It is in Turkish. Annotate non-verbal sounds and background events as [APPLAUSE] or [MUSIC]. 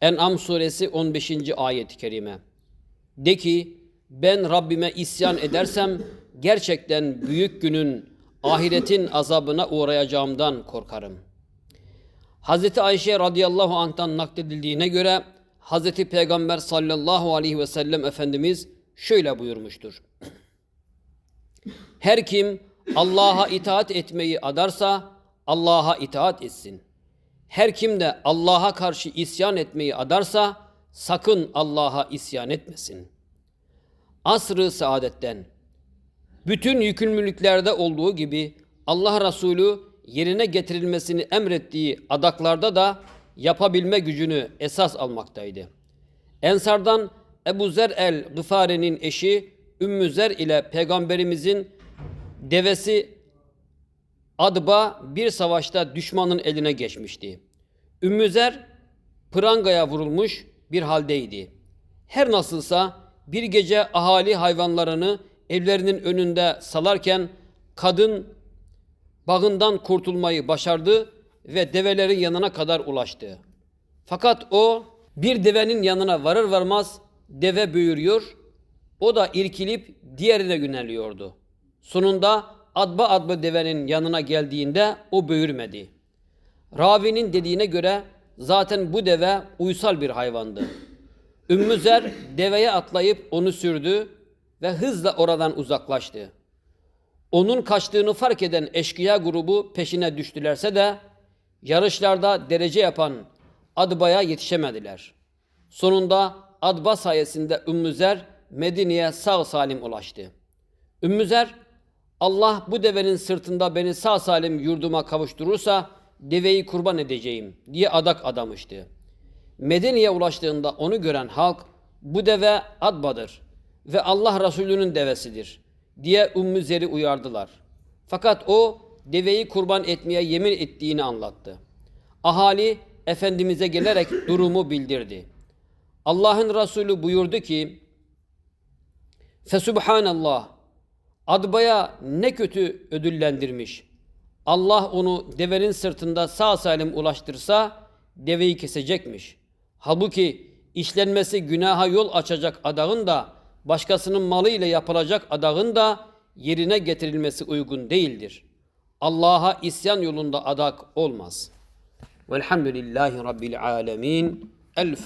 En'am suresi 15. ayet-i kerime. De ki ben Rabbime isyan edersem gerçekten büyük günün ahiretin azabına uğrayacağımdan korkarım. Hazreti Ayşe radıyallahu anh'tan nakledildiğine göre Hazreti Peygamber sallallahu aleyhi ve sellem Efendimiz şöyle buyurmuştur. Her kim Allah'a itaat etmeyi adarsa Allah'a itaat etsin. Her kim de Allah'a karşı isyan etmeyi adarsa sakın Allah'a isyan etmesin. Asr-ı saadetten bütün yükümlülüklerde olduğu gibi Allah Resulü yerine getirilmesini emrettiği adaklarda da yapabilme gücünü esas almaktaydı. Ensardan Ebu Zer el-Gıfari'nin eşi Ümmü Zer ile peygamberimizin devesi Adba bir savaşta düşmanın eline geçmişti. Ümmü Zer prangaya vurulmuş bir haldeydi. Her nasılsa bir gece ahali hayvanlarını evlerinin önünde salarken kadın bağından kurtulmayı başardı ve develerin yanına kadar ulaştı. Fakat o bir devenin yanına varır varmaz deve büyürüyor, o da irkilip diğerine yöneliyordu. Sonunda adba adba devenin yanına geldiğinde o büyürmedi. Ravi'nin dediğine göre zaten bu deve uysal bir hayvandı. Ümmü Zer deveye atlayıp onu sürdü ve hızla oradan uzaklaştı. Onun kaçtığını fark eden eşkıya grubu peşine düştülerse de yarışlarda derece yapan Adba'ya yetişemediler. Sonunda Adba sayesinde Ümmü Zer Medine'ye sağ salim ulaştı. Ümmü Zer, Allah bu devenin sırtında beni sağ salim yurduma kavuşturursa deveyi kurban edeceğim diye adak adamıştı. Medine'ye ulaştığında onu gören halk bu deve Adba'dır ve Allah Resulü'nün devesidir diye Ümmü Zer'i uyardılar. Fakat o deveyi kurban etmeye yemin ettiğini anlattı. Ahali Efendimiz'e gelerek [LAUGHS] durumu bildirdi. Allah'ın Resulü buyurdu ki Fesubhanallah Adba'ya ne kötü ödüllendirmiş. Allah onu devenin sırtında sağ salim ulaştırsa deveyi kesecekmiş. Halbuki işlenmesi günaha yol açacak adağın da başkasının malı ile yapılacak adağın da yerine getirilmesi uygun değildir. Allah'a isyan yolunda adak olmaz. Velhamdülillahi Rabbil alemin. El.